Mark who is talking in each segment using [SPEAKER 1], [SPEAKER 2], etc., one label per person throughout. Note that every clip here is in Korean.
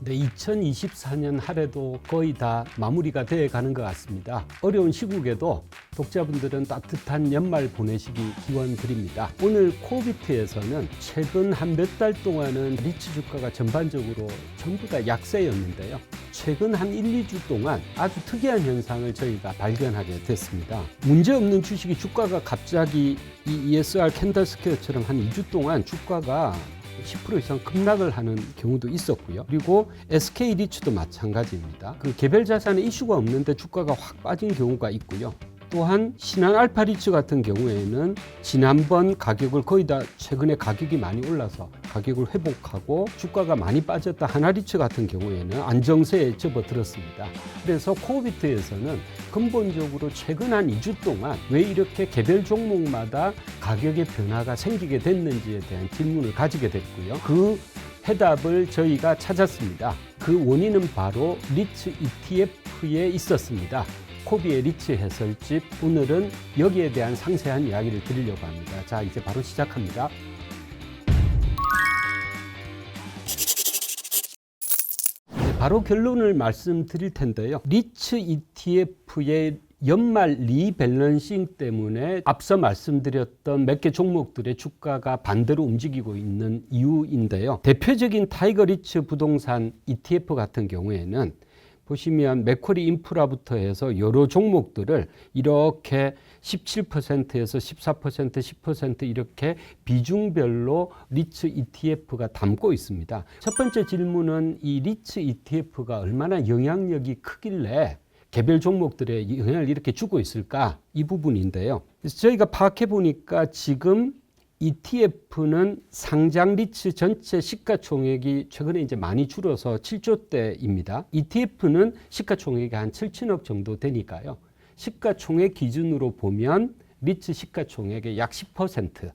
[SPEAKER 1] 네, 2024년 한 해도 거의 다 마무리가 돼 가는 것 같습니다. 어려운 시국에도 독자분들은 따뜻한 연말 보내시기 기원 드립니다. 오늘 코비트에서는 최근 한 몇 달 동안은 리츠 주가가 전반적으로 전부 다 약세였는데요. 최근 한 1, 2주 동안 아주 특이한 현상을 저희가 발견하게 됐습니다. 문제없는 주식이 주가가 갑자기 이 ESR 캔들스퀘어처럼 한 2주 동안 주가가 10% 이상 급락을 하는 경우도 있었고요. 그리고 SK 리츠도 마찬가지입니다. 그 개별 자산에 이슈가 없는데 주가가 확 빠진 경우가 있고요. 또한 신한 알파 리츠 같은 경우에는 지난번 가격을 거의 다 최근에 가격이 많이 올라서 가격을 회복하고 주가가 많이 빠졌다 하나 리츠 같은 경우에는 안정세에 접어들었습니다. 그래서 코비트에서는 근본적으로 최근 한 2주 동안 왜 이렇게 개별 종목마다 가격의 변화가 생기게 됐는지에 대한 질문을 가지게 됐고요. 그 해답을 저희가 찾았습니다. 그 원인은 바로 리츠 ETF에 있었습니다. 코비의 리츠 해설집 오늘은 여기에 대한 상세한 이야기를 드리려고 합니다. 자, 이제 바로 시작합니다. 네, 바로 결론을 말씀드릴 텐데요. 리츠 ETF의 연말 리밸런싱 때문에 앞서 말씀드렸던 몇 개 종목들의 주가가 반대로 움직이고 있는 이유인데요. 대표적인 타이거 리츠 부동산 ETF 같은 경우에는 보시면 맥쿼리 인프라부터 해서 여러 종목들을 이렇게 17%에서 14%, 10% 이렇게 비중별로 리츠 ETF가 담고 있습니다. 첫 번째 질문은 이 리츠 ETF가 얼마나 영향력이 크길래 개별 종목들에 영향을 이렇게 주고 있을까 이 부분인데요. 그래서 저희가 파악해 보니까 지금 ETF는 상장 리츠 전체 시가총액이 최근에 이제 많이 줄어서 7조 대입니다. ETF는 시가총액이 한 7천억 정도 되니까요. 시가총액 기준으로 보면 리츠 시가총액의 약 10%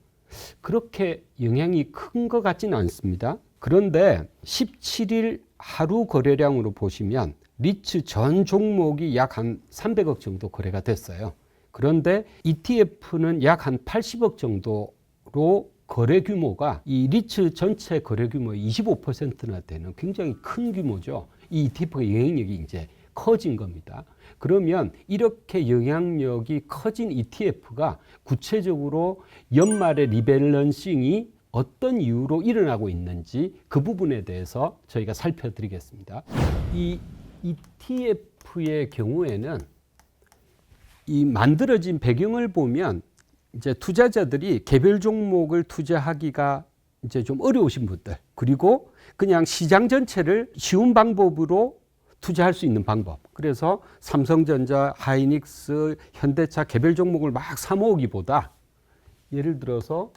[SPEAKER 1] 그렇게 영향이 큰 것 같지는 않습니다. 그런데 17일 하루 거래량으로 보시면 리츠 전 종목이 약 한 300억 정도 거래가 됐어요. 그런데 ETF는 약 한 80억 정도 로 거래 규모가 이 리츠 전체 거래 규모의 25%나 되는 굉장히 큰 규모죠. 이 ETF의 영향력이 이제 커진 겁니다. 그러면 이렇게 영향력이 커진 ETF가 구체적으로 연말의 리밸런싱이 어떤 이유로 일어나고 있는지 그 부분에 대해서 저희가 살펴드리겠습니다. 이 ETF의 경우에는 이 만들어진 배경을 보면 이제 투자자들이 개별 종목을 투자하기가 이제 좀 어려우신 분들 그리고 그냥 시장 전체를 쉬운 방법으로 투자할 수 있는 방법. 그래서 삼성전자, 하이닉스, 현대차 개별 종목을 막 사모으기보다 예를 들어서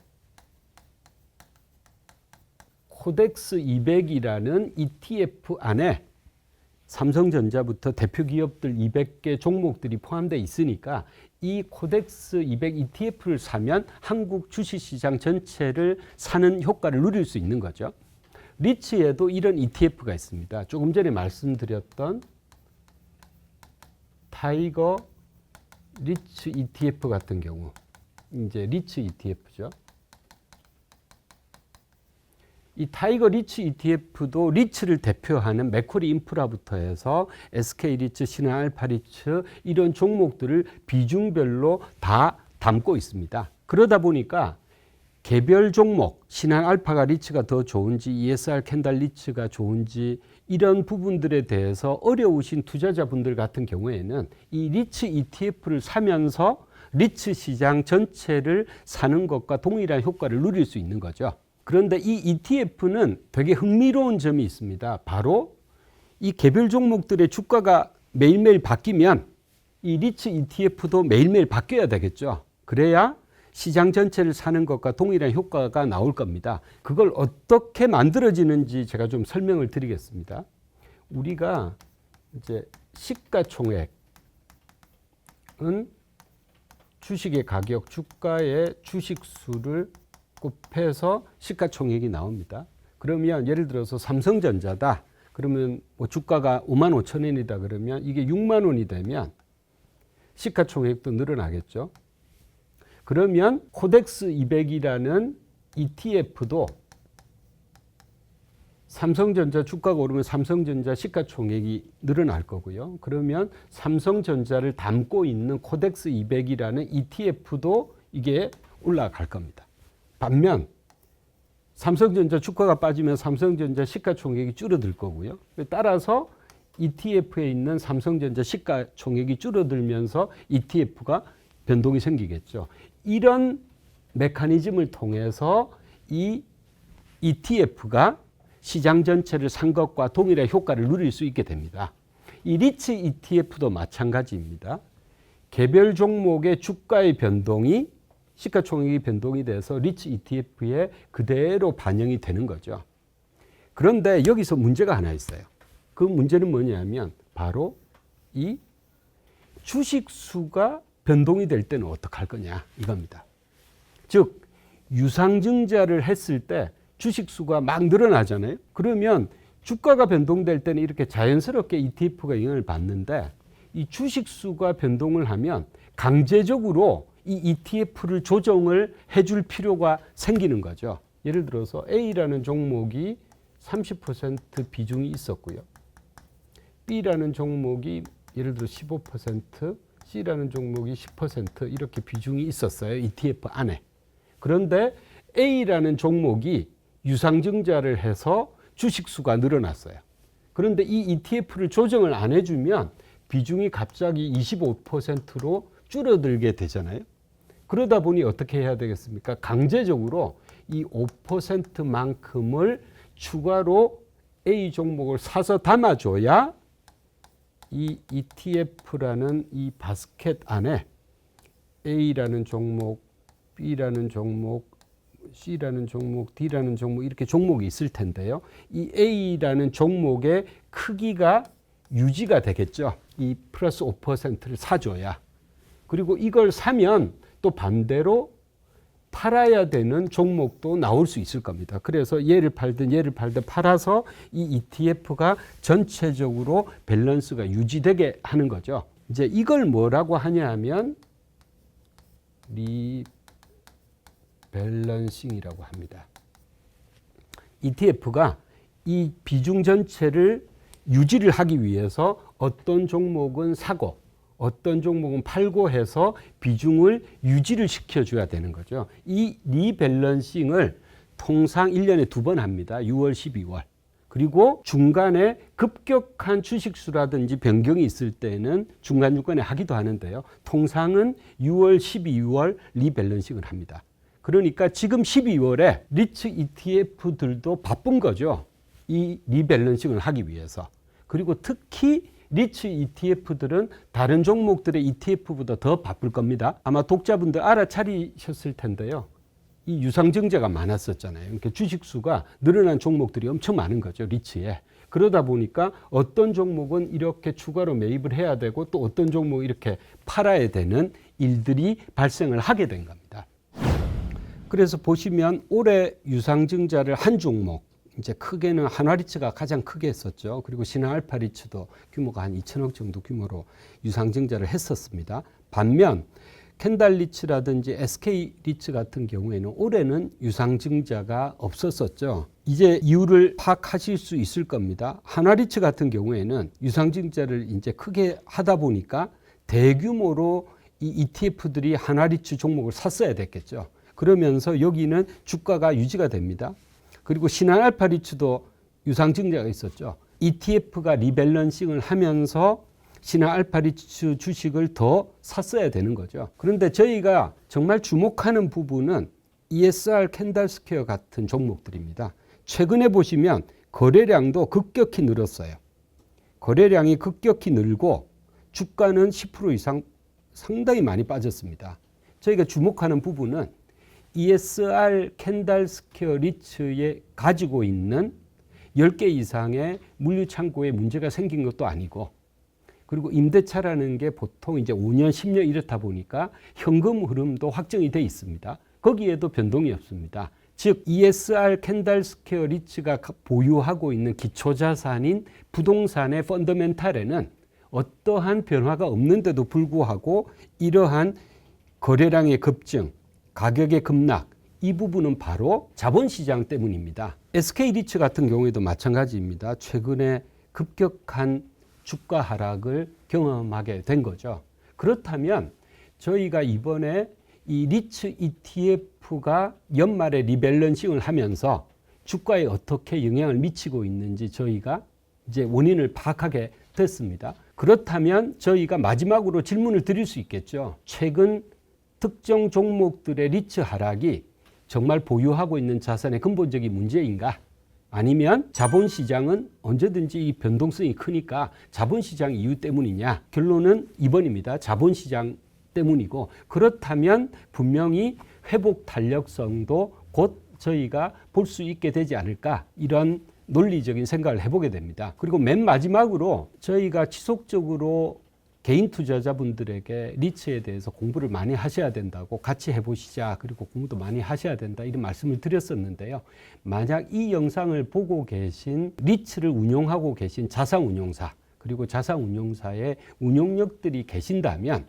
[SPEAKER 1] 코덱스 200이라는 ETF 안에 삼성전자부터 대표 기업들 200개 종목들이 포함되어 있으니까 이 코덱스 200 ETF를 사면 한국 주식시장 전체를 사는 효과를 누릴 수 있는 거죠. 리츠에도 이런 ETF가 있습니다. 조금 전에 말씀드렸던 타이거 리츠 ETF 같은 경우 이제 리츠 ETF죠. 이 타이거 리츠 ETF도 리츠를 대표하는 맥쿼리 인프라부터 해서 SK 리츠, 신한 알파 리츠 이런 종목들을 비중별로 다 담고 있습니다. 그러다 보니까 개별 종목, 신한 알파가 리츠가 더 좋은지, ESR 캔달 리츠가 좋은지 이런 부분들에 대해서 어려우신 투자자분들 같은 경우에는 이 리츠 ETF를 사면서 리츠 시장 전체를 사는 것과 동일한 효과를 누릴 수 있는 거죠. 그런데 이 ETF는 되게 흥미로운 점이 있습니다. 바로 이 개별 종목들의 주가가 매일매일 바뀌면 이 리츠 ETF도 매일매일 바뀌어야 되겠죠. 그래야 시장 전체를 사는 것과 동일한 효과가 나올 겁니다. 그걸 어떻게 만들어지는지 제가 좀 설명을 드리겠습니다. 우리가 이제 시가총액은 주식의 가격, 주가의 주식 수를 곱해서 시가총액이 나옵니다. 그러면 예를 들어서 삼성전자다. 그러면 뭐 주가가 5만 5천 원이다 그러면 이게 6만 원이 되면 시가총액도 늘어나겠죠. 그러면 코덱스 200이라는 ETF도 삼성전자 주가가 오르면 삼성전자 시가총액이 늘어날 거고요. 그러면 삼성전자를 담고 있는 코덱스 200이라는 ETF도 이게 올라갈 겁니다. 반면 삼성전자 주가가 빠지면 삼성전자 시가총액이 줄어들 거고요. 따라서 ETF에 있는 삼성전자 시가총액이 줄어들면서 ETF가 변동이 생기겠죠. 이런 메커니즘을 통해서 이 ETF가 시장 전체를 산 것과 동일한 효과를 누릴 수 있게 됩니다. 이 리츠 ETF도 마찬가지입니다. 개별 종목의 주가의 변동이 시가총액이 변동이 돼서 리츠 ETF에 그대로 반영이 되는 거죠. 그런데 여기서 문제가 하나 있어요. 그 문제는 뭐냐면 바로 이 주식 수가 변동이 될 때는 어떡할 거냐 이겁니다. 즉 유상증자를 했을 때 주식 수가 막 늘어나잖아요. 그러면 주가가 변동될 때는 이렇게 자연스럽게 ETF가 영향을 받는데 이 주식 수가 변동을 하면 강제적으로 이 ETF를 조정을 해줄 필요가 생기는 거죠. 예를 들어서 A라는 종목이 30% 비중이 있었고요. B라는 종목이 예를 들어 15%, C라는 종목이 10% 이렇게 비중이 있었어요. ETF 안에. 그런데 A라는 종목이 유상증자를 해서 주식 수가 늘어났어요. 그런데 이 ETF를 조정을 안 해주면 비중이 갑자기 25%로 줄어들게 되잖아요. 그러다 보니 어떻게 해야 되겠습니까? 강제적으로 이 5%만큼을 추가로 A 종목을 사서 담아줘야 이 ETF라는 이 바스켓 안에 A라는 종목, B라는 종목, C라는 종목, D라는 종목 이렇게 종목이 있을 텐데요. 이 A라는 종목의 크기가 유지가 되겠죠. 이 플러스 5%를 사줘야. 그리고 이걸 사면 또 반대로 팔아야 되는 종목도 나올 수 있을 겁니다. 그래서 얘를 팔든 얘를 팔든 팔아서 이 ETF가 전체적으로 밸런스가 유지되게 하는 거죠. 이제 이걸 뭐라고 하냐 하면 리밸런싱이라고 합니다. ETF가 이 비중 전체를 유지를 하기 위해서 어떤 종목은 사고 어떤 종목은 팔고 해서 비중을 유지를 시켜줘야 되는 거죠. 이 리밸런싱을 통상 1년에 두 번 합니다. 6월, 12월. 그리고 중간에 급격한 주식수라든지 변경이 있을 때는 중간중간에 하기도 하는데요. 통상은 6월, 12월 리밸런싱을 합니다. 그러니까 지금 12월에 리츠 ETF들도 바쁜 거죠. 이 리밸런싱을 하기 위해서. 그리고 특히 리츠 ETF들은 다른 종목들의 ETF보다 더 바쁠 겁니다. 아마 독자분들 알아차리셨을 텐데요. 이 유상증자가 많았었잖아요. 그러니까 주식수가 늘어난 종목들이 엄청 많은 거죠. 리츠에. 그러다 보니까 어떤 종목은 이렇게 추가로 매입을 해야 되고 또 어떤 종목 이렇게 팔아야 되는 일들이 발생을 하게 된 겁니다. 그래서 보시면 올해 유상증자를 한 종목 이제 크게는 한화리츠가 가장 크게 했었죠. 그리고 신한알파리츠도 규모가 한 2천억 정도 규모로 유상증자를 했었습니다. 반면 캔달리츠라든지 SK리츠 같은 경우에는 올해는 유상증자가 없었었죠. 이제 이유를 파악하실 수 있을 겁니다. 한화리츠 같은 경우에는 유상증자를 이제 크게 하다 보니까 대규모로 이 ETF들이 한화리츠 종목을 샀어야 됐겠죠. 그러면서 여기는 주가가 유지가 됩니다. 그리고 신한 알파리츠도 유상 증자가 있었죠. ETF가 리밸런싱을 하면서 신한 알파리츠 주식을 더 샀어야 되는 거죠. 그런데 저희가 정말 주목하는 부분은 ESR 캔달스퀘어 같은 종목들입니다. 최근에 보시면 거래량도 급격히 늘었어요. 거래량이 급격히 늘고 주가는 10% 이상 상당히 많이 빠졌습니다. 저희가 주목하는 부분은 ESR 캔달 스퀘어 리츠에 가지고 있는 10개 이상의 물류 창고에 문제가 생긴 것도 아니고 그리고 임대차라는 게 보통 이제 5년, 10년 이렇다 보니까 현금 흐름도 확정이 돼 있습니다. 거기에도 변동이 없습니다. 즉 ESR 캔달 스퀘어 리츠가 보유하고 있는 기초 자산인 부동산의 펀더멘탈에는 어떠한 변화가 없는데도 불구하고 이러한 거래량의 급증, 가격의 급락 이 부분은 바로 자본시장 때문입니다. SK 리츠 같은 경우에도 마찬가지입니다. 최근에 급격한 주가 하락을 경험하게 된 거죠. 그렇다면 저희가 이번에 이 리츠 ETF가 연말에 리밸런싱을 하면서 주가에 어떻게 영향을 미치고 있는지 저희가 이제 원인을 파악하게 됐습니다. 그렇다면 저희가 마지막으로 질문을 드릴 수 있겠죠. 최근 특정 종목들의 리츠 하락이 정말 보유하고 있는 자산의 근본적인 문제인가? 아니면 자본시장은 언제든지 이 변동성이 크니까 자본시장 이유 때문이냐? 결론은 2번입니다. 자본시장 때문이고 그렇다면 분명히 회복 탄력성도 곧 저희가 볼 수 있게 되지 않을까 이런 논리적인 생각을 해보게 됩니다. 그리고 맨 마지막으로 저희가 지속적으로 개인 투자자분들에게 리츠에 대해서 공부를 많이 하셔야 된다고 같이 해보시자 그리고 공부도 많이 하셔야 된다 이런 말씀을 드렸었는데요. 만약 이 영상을 보고 계신 리츠를 운용하고 계신 자산운용사 그리고 자산운용사의 운용력들이 계신다면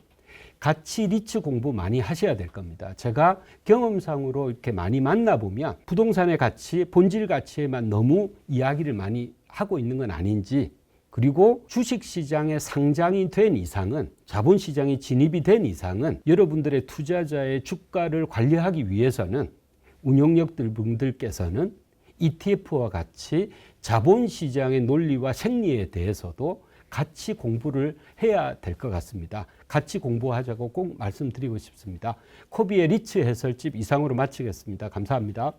[SPEAKER 1] 같이 리츠 공부 많이 하셔야 될 겁니다. 제가 경험상으로 이렇게 많이 만나보면 부동산의 가치, 본질 가치에만 너무 이야기를 많이 하고 있는 건 아닌지 그리고 주식시장에 상장이 된 이상은 자본시장에 진입이 된 이상은 여러분들의 투자자의 주가를 관리하기 위해서는 운용력들 분들께서는 ETF와 같이 자본시장의 논리와 생리에 대해서도 같이 공부를 해야 될 것 같습니다. 같이 공부하자고 꼭 말씀드리고 싶습니다. 코비의 리츠 해설집 이상으로 마치겠습니다. 감사합니다.